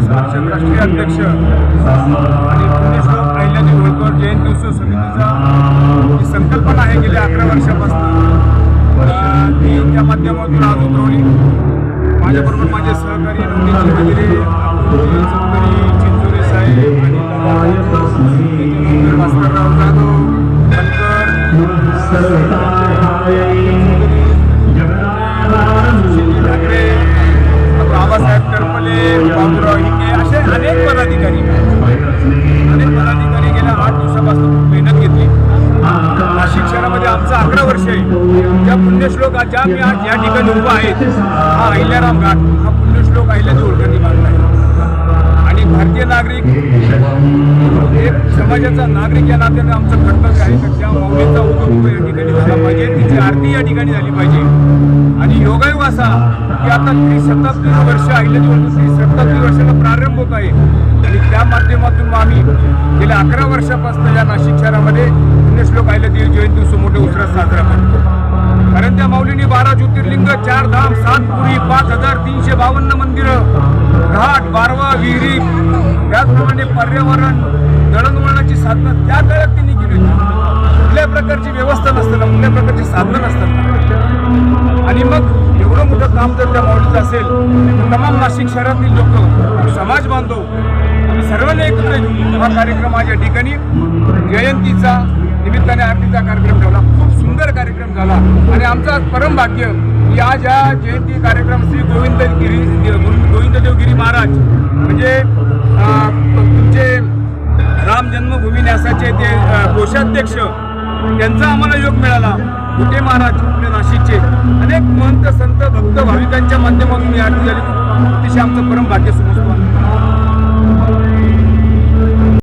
राष्ट्रीय अध्यक्ष आणि जयंती उत्सव समितीचा संकल्पना आहे गेल्या अकरा वर्षापासून ती त्या माध्यमातून आज उतरवली माझ्याबरोबर माझे सहकारी चौधरी चिंचोरे साहेब आणि भास्करराव आमचं अकरा वर्ष आहे. त्या पुण्यश्लोक ज्या मी आज या ठिकाणी उभा आहे हा अहिल्याराम घाट हा पुण्यश्लोक अहिल्याजी होळकरनी बांधला आहे. आणि भारतीय नागरिक एक समाजाचा नागरिक या नात्याने आमचं कर्तव्य आहे. तर त्या मौलीचा उगम या ठिकाणी झाला पाहिजे. तिची आरती या ठिकाणी झाली पाहिजे. आणि योगायोग असा की आता त्रिशताब्दी वर्ष अहिल्याजी होळकर त्रिशताब्दी वर्षाला प्रारंभ होत आहे. आणि त्या माध्यमातून आम्ही गेल्या अकरा वर्षापासून या नाशिक शहरामध्ये पुण्यश्लोक ते जयंती उत्सव मोठ्या उत्सव साजरा करतो कारण त्या माऊलीने बारा ज्योतिर्लिंग चार धाम सात पुरी पाच हजार तीनशे बावन्न मंदिरं घाट बारवा विहिरी त्याचप्रमाणे पर्यावरण दळणवळणाची साधनं त्या काळात त्यांनी केली होती. कुठल्या प्रकारची व्यवस्था नसताना कुठल्या प्रकारची साधनं नसताना. आणि मग एवढं मोठं काम जर त्या माऊलीचं असेल तमाम नाशिक शहरातील लोक समाज बांधव आम्ही सर्वांनी एकत्र येऊन हा कार्यक्रम आज या ठिकाणी जयंतीचा निमित्ताने आरतीचा कार्यक्रम ठेवला खूप सुंदर कार्यक्रम झाला. आणि आमचं आज परम भाग्य की आज या जयंती कार्यक्रम श्री गोविंद गिरी गोविंददेवगिरी महाराज. म्हणजे तुमचे राम जन्मभूमी न्यासाचे ते कोषाध्यक्ष त्यांचा आम्हाला योग मिळाला. कुठे महाराज? आपले नाशिकचे? अनेक महंत संत भक्त भाविकांच्या माध्यमातून मी आरती झाली. अतिशय आमचं परम भाग्य समजतो.